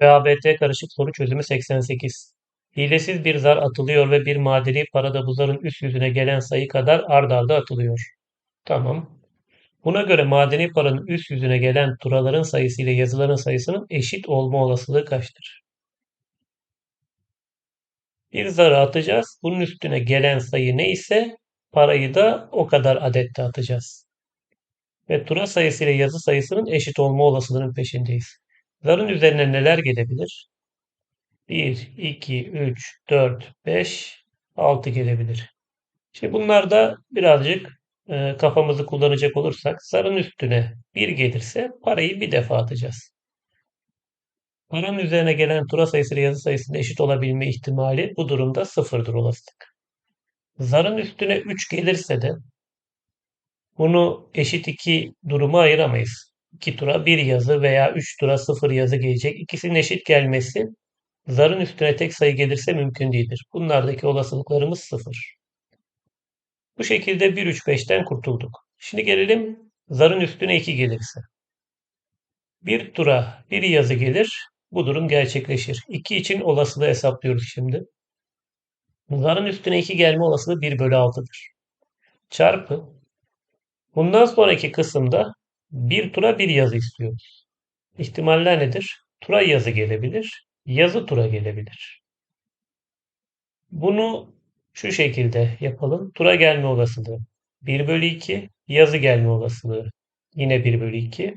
ÖABT karışık soru çözümü 88. Hilesiz bir zar atılıyor ve bir madeni parada bu zarın üst yüzüne gelen sayı kadar ard arda atılıyor. Tamam. Buna göre madeni paranın üst yüzüne gelen turaların sayısı ile yazıların sayısının eşit olma olasılığı kaçtır? Bir zarı atacağız. Bunun üstüne gelen sayı neyse parayı da o kadar adette atacağız. Ve tura sayısı ile yazı sayısının eşit olma olasılığının peşindeyiz. Zarın üzerine neler gelebilir? 1, 2, 3, 4, 5, 6 gelebilir. Şimdi bunlarda birazcık e, kafamızı kullanacak olursak zarın üstüne 1 gelirse parayı bir defa atacağız. Paranın üzerine gelen tura sayısı ile yazı sayısının eşit olabilme ihtimali bu durumda sıfırdır olasılık. Zarın üstüne 3 gelirse de bunu eşit iki duruma ayıramayız. 2 tura 1 yazı veya 3 tura 0 yazı gelecek. İkisinin eşit gelmesi zarın üstüne tek sayı gelirse mümkün değildir. Bunlardaki olasılıklarımız 0. Bu şekilde 1, 3, 5'ten kurtulduk. Şimdi gelelim zarın üstüne 2 gelirse. Bir tura bir yazı gelir. Bu durum gerçekleşir. 2 için olasılığı hesaplıyoruz şimdi. Zarın üstüne 2 gelme olasılığı 1 bölü 6'dır. Çarpı. Bundan sonraki kısımda bir tura bir yazı istiyoruz. İhtimaller nedir? Tura yazı gelebilir, yazı tura gelebilir. Bunu şu şekilde yapalım. Tura gelme olasılığı 1 bölü 2, yazı gelme olasılığı yine 1 bölü 2.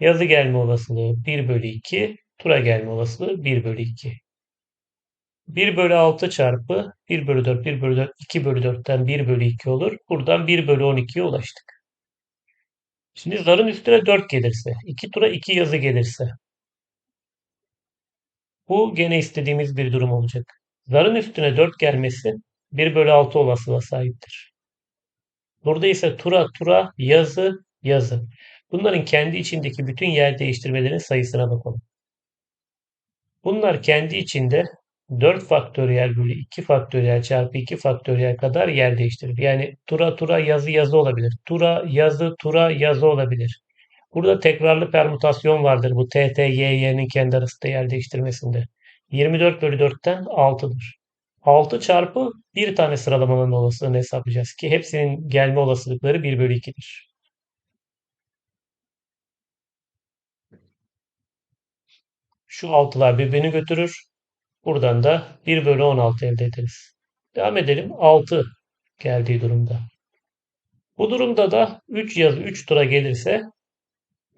Yazı gelme olasılığı 1 bölü 2, tura gelme olasılığı 1 bölü 2. 1 bölü 6 çarpı 1 bölü 4, 1 bölü 4, 2 bölü 4'ten 1 bölü 2 olur. Buradan 1 bölü 12'ye ulaştık. Şimdi zarın üstüne 4 gelirse, 2 tura 2 yazı gelirse bu gene istediğimiz bir durum olacak. Zarın üstüne 4 gelmesi 1 bölü 6 olasılığa sahiptir. Burada ise tura tura yazı yazı. Bunların kendi içindeki bütün yer değiştirmelerin sayısına bakalım. Bunlar kendi içinde 4 faktöriyel bölü 2 faktöriyel çarpı 2 faktöriyel kadar yer değiştirir. Yani tura tura yazı yazı olabilir. Tura yazı tura yazı olabilir. Burada tekrarlı permütasyon vardır bu t, t, y, y'nin kendi arasında yer değiştirmesinde. 24 bölü 4'ten 6'dır. 6 çarpı bir tane sıralamanın olasılığını hesaplayacağız ki hepsinin gelme olasılıkları 1 bölü 2'dir. Şu 6'lar birbirini götürür. Buradan da 1 bölü 16 elde ederiz. Devam edelim. 6 geldiği durumda. Bu durumda da 3 yazı 3 tura gelirse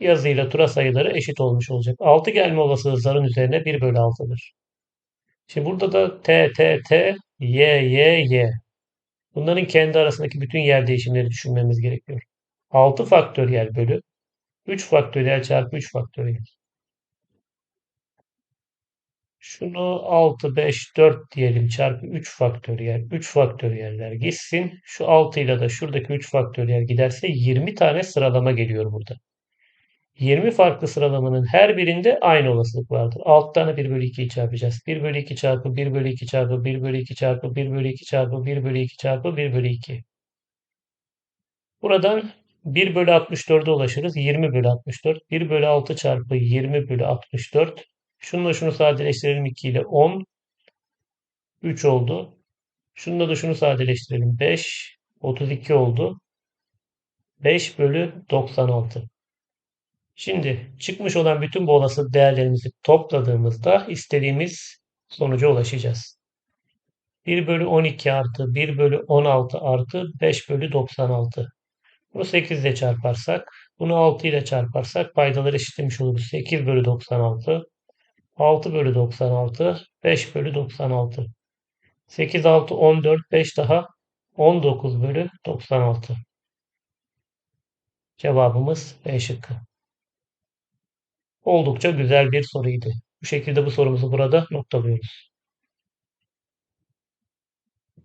yazıyla tura sayıları eşit olmuş olacak. 6 gelme olasılığı zarın üzerine 1 bölü 6'dır. Şimdi burada da t, t, t, y, y, y. Bunların kendi arasındaki bütün yer değişimleri düşünmemiz gerekiyor. 6 faktöriyel bölü 3 faktöriyel çarpı 3 faktöriyel. Şunu 6, 5, 4 diyelim çarpı 3 faktöriyel. 3 faktöriyeller gitsin. Şu 6 ile de şuradaki 3 faktöriyel giderse 20 tane sıralama geliyor burada. 20 farklı sıralamanın her birinde aynı olasılık vardır. 6 tane 1 bölü 2'yi çarpacağız. 1 bölü 2 çarpı 1 bölü 2 çarpı 1 bölü 2 çarpı 1 bölü 2 çarpı 1 bölü 2 çarpı 1 bölü 2. Buradan 1 bölü 64'e ulaşırız. 20 bölü 64. 1 bölü 6 çarpı 20 bölü 64. Şununla şunu sadeleştirelim 2 ile 10. 3 oldu. Şununla da şunu sadeleştirelim. 5. 32 oldu. 5 bölü 96. Şimdi çıkmış olan bütün bu olasılık değerlerimizi topladığımızda istediğimiz sonuca ulaşacağız. 1 bölü 12 artı 1 bölü 16 artı 5 bölü 96. Bunu 8 ile çarparsak, bunu 6 ile çarparsak paydaları eşitlemiş oluruz. 8 bölü 96, 6 bölü 96, 5 bölü 96. 8, 6, 14, 5 daha 19 bölü 96. Cevabımız B şıkkı. Oldukça güzel bir soruydu. Bu şekilde bu sorumuzu burada noktalıyoruz.